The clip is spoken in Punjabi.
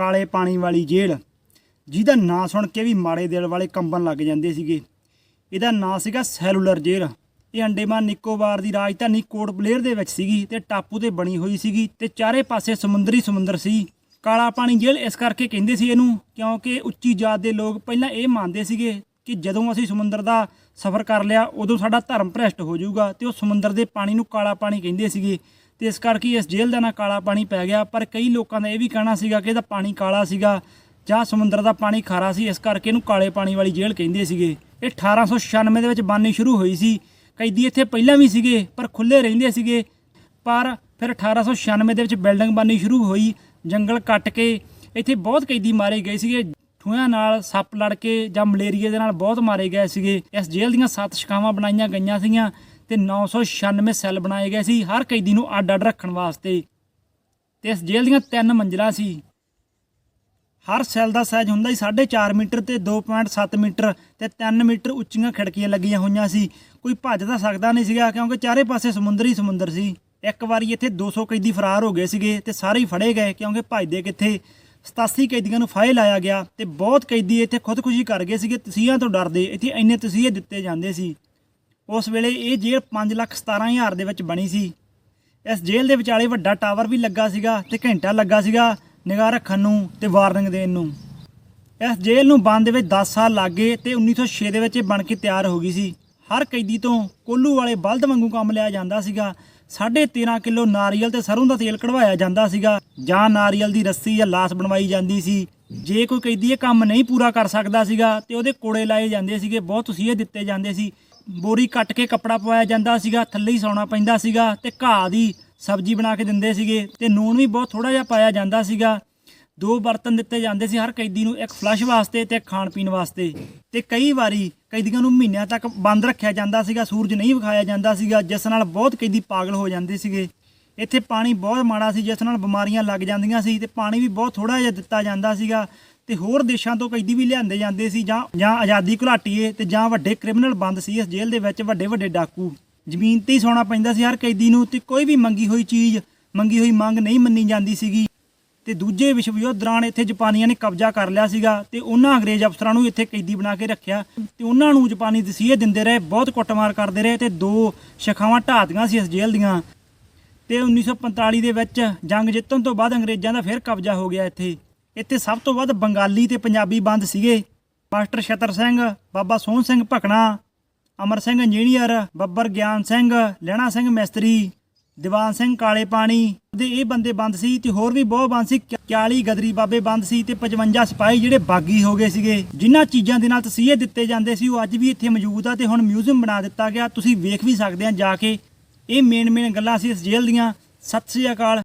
ਕਾਲੇ ਪਾਣੀ ਵਾਲੀ ਜੇਲ੍ਹ, ਜਿਹਦਾ ਨਾਂ ਸੁਣ ਕੇ ਵੀ ਮਾੜੇ ਦਿਲ ਵਾਲੇ ਕੰਬਣ ਲੱਗ ਜਾਂਦੇ ਸੀਗੇ। ਇਹਦਾ ਨਾਂ ਸੀਗਾ ਸੈਲੂਲਰ ਜੇਲ੍ਹ। ਇਹ ਅੰਡੇਮਾਨ ਨਿਕੋਬਾਰ ਦੀ ਰਾਜਧਾਨੀ ਕੋਟ ਬਲੇਅਰ ਦੇ ਵਿੱਚ ਸੀਗੀ ਤੇ ਟਾਪੂ ਤੇ ਬਣੀ ਹੋਈ ਸੀਗੀ ਤੇ ਚਾਰੇ ਪਾਸੇ ਸਮੁੰਦਰੀ ਸਮੁੰਦਰ ਸੀ। ਕਾਲਾ ਪਾਣੀ ਜੇਲ੍ਹ ਇਸ ਕਰਕੇ ਕਹਿੰਦੇ ਸੀ ਇਹਨੂੰ ਕਿਉਂਕਿ ਉੱਚੀ ਜਾਤ ਦੇ ਲੋਕ ਪਹਿਲਾਂ ਇਹ ਮੰਨਦੇ ਸੀਗੇ ਕਿ ਜਦੋਂ ਅਸੀਂ ਸਮੁੰਦਰ ਦਾ ਸਫ਼ਰ ਕਰ ਲਿਆ ਉਦੋਂ ਸਾਡਾ ਧਰਮ ਭ੍ਰਸ਼ਟ ਹੋ ਜਾਊਗਾ ਤੇ ਉਹ ਸਮੁੰਦਰ ਦੇ ਪਾਣੀ ਨੂੰ ਕਾਲਾ ਪਾਣੀ ਕਹਿੰਦੇ ਸੀਗੇ। ਤੇ ਇਸ ਕਰਕੇ ਇਸ ਜੇਲ੍ਹ ਦਾ ਨਾਂ ਕਾਲਾ ਪਾਣੀ ਪੈ ਗਿਆ। ਪਰ ਕਈ ਲੋਕਾਂ ਦਾ ਇਹ ਵੀ ਕਹਿਣਾ ਸੀਗਾ ਕਿ ਇਹਦਾ ਪਾਣੀ ਕਾਲਾ ਸੀਗਾ ਜਾਂ ਸਮੁੰਦਰ ਦਾ ਪਾਣੀ ਖਾਰਾ ਸੀ, ਇਸ ਕਰਕੇ ਇਹਨੂੰ ਕਾਲੇ ਪਾਣੀ ਵਾਲੀ ਜੇਲ੍ਹ ਕਹਿੰਦੇ ਸੀਗੇ। ਇਹ 1896 ਦੇ ਵਿੱਚ ਬਣਨੀ ਸ਼ੁਰੂ ਹੋਈ ਸੀ। ਕੈਦੀ ਇੱਥੇ ਪਹਿਲਾਂ ਵੀ ਸੀਗੇ, ਪਰ ਖੁੱਲੇ ਰਹਿੰਦੇ ਸੀਗੇ। ਪਰ ਫਿਰ 1896 ਦੇ ਵਿੱਚ ਬਿਲਡਿੰਗ ਬਣਨੀ ਸ਼ੁਰੂ ਹੋਈ, ਜੰਗਲ ਕੱਟ ਕੇ ਇੱਥੇ ਬਹੁਤ ਕੈਦੀ ਮਾਰੇ ਗਏ ਸੀਗੇ। ਠੂਆਂ ਨਾਲ ਸੱਪ ਲੜ ਕੇ ਜਾਂ ਮਲੇਰੀਆ ਦੇ ਨਾਲ ਬਹੁਤ ਮਾਰੇ ਗਏ ਸੀਗੇ। ਇਸ ਜੇਲ੍ਹ ਦੀਆਂ ਸੱਤ ਸ਼ਿਕਾਵਾਂ ਬਣਾਈਆਂ ਗਈਆਂ ਸੀਗੀਆਂ। ਤੇ 996 ਸੈੱਲ ਬਣਾਏ ਗਏ ਸੀ ਹਰ ਕੈਦੀ ਨੂੰ ਅੱਡ ਅੱਡ ਰੱਖਣ ਵਾਸਤੇ। ਤੇ ਇਸ ਜੇਲ੍ਹ ਦੀਆਂ ਤਿੰਨ ਮੰਜ਼ਿਲਾਂ ਸੀ। ਹਰ ਸੈੱਲ ਦਾ ਸਾਈਜ਼ ਹੁੰਦਾ ਸੀ 4.5 ਮੀਟਰ ਤੇ 2.7 ਮੀਟਰ ਤੇ 3 ਮੀਟਰ ਉੱਚੀਆਂ ਖਿੜਕੀਆਂ ਲੱਗੀਆਂ ਹੋਈਆਂ ਸੀ। ਕੋਈ ਭੱਜ ਤਾਂ ਸਕਦਾ ਨਹੀਂ ਸੀਗਾ ਕਿਉਂਕਿ ਚਾਰੇ ਪਾਸੇ ਸਮੁੰਦਰ ਹੀ ਸਮੁੰਦਰ ਸੀ। ਇੱਕ ਵਾਰੀ ਇੱਥੇ 200 ਕੈਦੀ ਫਰਾਰ ਹੋ ਗਏ ਸੀਗੇ ਤੇ ਸਾਰੇ ਹੀ ਫੜੇ ਗਏ ਕਿਉਂਕਿ ਭੱਜਦੇ ਕਿੱਥੇ? 87 ਕੈਦੀਆਂ ਨੂੰ ਫਾਇਲ ਲਾਇਆ ਗਿਆ ਤੇ ਬਹੁਤ ਕੈਦੀ ਇੱਥੇ ਖੁਦਕੁਸ਼ੀ ਕਰ ਗਏ ਸੀਗੇ। ਤਸੀਹਾਂ ਤੋਂ ਡਰਦੇ, ਇੱਥੇ ਇੰਨੇ ਤਸੀਹੇ ਦਿੱਤੇ ਜਾਂਦੇ ਸੀ। ਉਸ ਵੇਲੇ ਇਹ ਜੇਲ੍ਹ 5 ਲੱਖ 17 ਹਜ਼ਾਰ ਦੇ ਵਿੱਚ ਬਣੀ ਸੀ। ਇਸ ਜੇਲ੍ਹ ਦੇ ਵਿਚਾਲੇ ਵੱਡਾ ਟਾਵਰ ਵੀ ਲੱਗਾ ਸੀਗਾ ਤੇ ਘੰਟਾ ਲੱਗਾ ਸੀਗਾ ਨਿਗਾਹ ਰੱਖਣ ਨੂੰ ਤੇ ਵਾਰਨਿੰਗ ਦੇਣ ਨੂੰ। ਇਸ ਜੇਲ੍ਹ ਨੂੰ ਬੰਦ ਦੇ ਵਿੱਚ 10 ਸਾਲ ਲੱਗੇ ਤੇ 1906 ਦੇ ਵਿੱਚ ਇਹ ਬਣ ਕੇ ਤਿਆਰ ਹੋ ਗਈ ਸੀ। ਹਰ ਕੈਦੀ ਤੋਂ ਕੋਲੂ ਵਾਲੇ ਬਲਦ ਵਾਂਗੂ ਕੰਮ ਲਿਆ ਜਾਂਦਾ ਸੀਗਾ। 13.5 ਕਿਲੋ ਨਾਰੀਅਲ ਤੇ ਸਰੋਂ ਦਾ ਤੇਲ ਕਢਵਾਇਆ ਜਾਂਦਾ ਸੀਗਾ। ਜਾਂ ਨਾਰੀਅਲ ਦੀ ਰੱਸੀ ਜਾਂ ਲਾਸ ਬਣਵਾਈ ਜਾਂਦੀ ਸੀ। ਜੇ ਕੋਈ ਕੈਦੀ ਇਹ ਕੰਮ ਨਹੀਂ ਪੂਰਾ ਕਰ ਸਕਦਾ ਸੀਗਾ ਤੇ ਉਹਦੇ ਕੋੜੇ ਲਾਏ ਜਾਂਦੇ ਸੀਗੇ। ਬਹੁਤ ਤਸੀਹੇ ਦਿੱਤੇ ਜਾਂਦੇ ਸੀ। ਬੋਰੀ ਕੱਟ ਕੇ ਕੱਪੜਾ ਪਵਾਇਆ ਜਾਂਦਾ ਸੀਗਾ, ਥੱਲੇ ਹੀ ਸੌਣਾ ਪੈਂਦਾ ਸੀਗਾ ਤੇ ਘਾਹ ਦੀ ਸਬਜ਼ੀ ਬਣਾ ਕੇ ਦਿੰਦੇ ਸੀਗੇ ਤੇ ਨੂਣ ਵੀ ਬਹੁਤ ਥੋੜਾ ਜਿਹਾ ਪਾਇਆ ਜਾਂਦਾ ਸੀਗਾ। ਦੋ ਬਰਤਨ ਦਿੱਤੇ ਜਾਂਦੇ ਸੀ ਹਰ ਕੈਦੀ ਨੂੰ, ਇੱਕ ਫਲਸ਼ ਵਾਸਤੇ ਤੇ ਇੱਕ ਖਾਣ ਪੀਣ ਵਾਸਤੇ। ਤੇ ਕਈ ਵਾਰੀ ਕੈਦੀਆਂ ਨੂੰ ਮਹੀਨਿਆਂ ਤੱਕ ਬੰਦ ਰੱਖਿਆ ਜਾਂਦਾ ਸੀਗਾ, ਸੂਰਜ ਨਹੀਂ ਵਿਖਾਇਆ ਜਾਂਦਾ ਸੀਗਾ, ਜਿਸ ਨਾਲ ਬਹੁਤ ਕੈਦੀ ਪਾਗਲ ਹੋ ਜਾਂਦੇ ਸੀਗੇ। ਇੱਥੇ ਪਾਣੀ ਬਹੁਤ ਮਾੜਾ ਸੀ, ਜਿਸ ਨਾਲ ਬਿਮਾਰੀਆਂ ਲੱਗ ਜਾਂਦੀਆਂ ਸੀ ਤੇ ਪਾਣੀ ਵੀ ਬਹੁਤ ਥੋੜਾ ਜਿਹਾ ਦਿੱਤਾ ਜਾਂਦਾ ਸੀਗਾ। ਤੇ ਹੋਰ ਦੇਸ਼ਾਂ ਤੋਂ ਕੈਦੀ ਵੀ ਲਿਆਂਦੇ ਜਾਂਦੇ ਸੀ ਜਾਂ ਜਾਂ ਆਜ਼ਾਦੀ ਘੁਲਾਟੀਏ ਤੇ ਜਾਂ ਵੱਡੇ ਕ੍ਰਿਮੀਨਲ ਬੰਦ ਸੀ ਇਸ ਜੇਲ੍ਹ ਦੇ ਵਿੱਚ ਵੱਡੇ ਵੱਡੇ ਡਾਕੂ। ਜ਼ਮੀਨ ਤੇ ਹੀ ਸੌਣਾ ਪੈਂਦਾ ਸੀ ਹਰ ਕੈਦੀ ਨੂੰ ਤੇ ਕੋਈ ਵੀ ਮੰਗੀ ਹੋਈ ਚੀਜ਼, ਮੰਗੀ ਹੋਈ ਮੰਗ ਨਹੀਂ ਮੰਨੀ ਜਾਂਦੀ ਸੀਗੀ। ਤੇ ਦੂਜੇ ਵਿਸ਼ਵ ਯੁੱਧ ਦੌਰਾਨ ਇੱਥੇ ਜਾਪਾਨੀਆਂ ਨੇ ਕਬਜ਼ਾ ਕਰ ਲਿਆ ਸੀਗਾ ਤੇ ਉਹਨਾਂ ਅੰਗਰੇਜ਼ ਅਫਸਰਾਂ ਨੂੰ ਇੱਥੇ ਕੈਦੀ ਬਣਾ ਕੇ ਰੱਖਿਆ ਤੇ ਉਹਨਾਂ ਨੂੰ ਜਾਪਾਨੀ ਦਸੀਹੇ ਦਿੰਦੇ ਰਹੇ, ਬਹੁਤ ਕੁੱਟਮਾਰ ਕਰਦੇ ਰਹੇ ਤੇ ਦੋ ਸ਼ਿਖਾਵਾਂ ਢਾਤੀਆਂ ਸੀ ਇਸ ਜੇਲ੍ਹ ਦੀਆਂ। ਤੇ 1945 ਦੇ ਵਿੱਚ ਜੰਗ ਜਿੱਤਣ ਤੋਂ ਬਾਅਦ ਅੰਗਰੇਜ਼ਾਂ ਦਾ ਫਿਰ ਕਬਜ਼ਾ ਹੋ ਗਿਆ ਇੱਥੇ। ਇੱਥੇ ਸਭ ਤੋਂ ਵੱਧ ਬੰਗਾਲੀ ਤੇ ਪੰਜਾਬੀ ਬੰਦ ਸੀਗੇ। ਮਾਸਟਰ ਛਤਰ ਸਿੰਘ, ਬਾਬਾ ਸੋਹਣ ਸਿੰਘ ਭਕਣਾ, ਅਮਰ ਸਿੰਘ ਇੰਜੀਨੀਅਰ, ਬੱਬਰ ਗਿਆਨ ਸਿੰਘ ਲੈਣਾ ਸਿੰਘ ਮਿਸਤਰੀ, ਦੀਵਾਨ ਸਿੰਘ ਕਾਲੇ ਪਾਣੀ ਦੇ ਇਹ ਬੰਦੇ ਬੰਦ ਸੀ ਤੇ ਹੋਰ ਵੀ ਬਹੁਤ ਬੰਦ ਸੀ। 41 ਗਦਰੀ ਬਾਬੇ ਬੰਦ ਸੀ ਤੇ 55 ਸਿਪਾਹੀ ਜਿਹੜੇ ਬਾਗੀ ਹੋ ਗਏ ਸੀਗੇ। ਜਿਨ੍ਹਾਂ ਚੀਜ਼ਾਂ ਦੇ ਨਾਲ ਤਸੀਹੇ ਦਿੱਤੇ ਜਾਂਦੇ ਸੀ, ਉਹ ਅੱਜ ਵੀ ਇੱਥੇ ਮੌਜੂਦ ਆ ਤੇ ਹੁਣ ਮਿਊਜ਼ੀਅਮ ਬਣਾ ਦਿੱਤਾ ਗਿਆ। ਤੁਸੀਂ ਵੇਖ ਵੀ ਸਕਦੇ ਆ ਜਾ ਕੇ। ਇਹ ਮੇਨ ਮੇਨ ਗੱਲਾਂ ਸੀ ਇਸ ਜੇਲ੍ਹ ਦੀਆਂ। ਸਤਿ ਸ੍ਰੀ ਅਕਾਲ।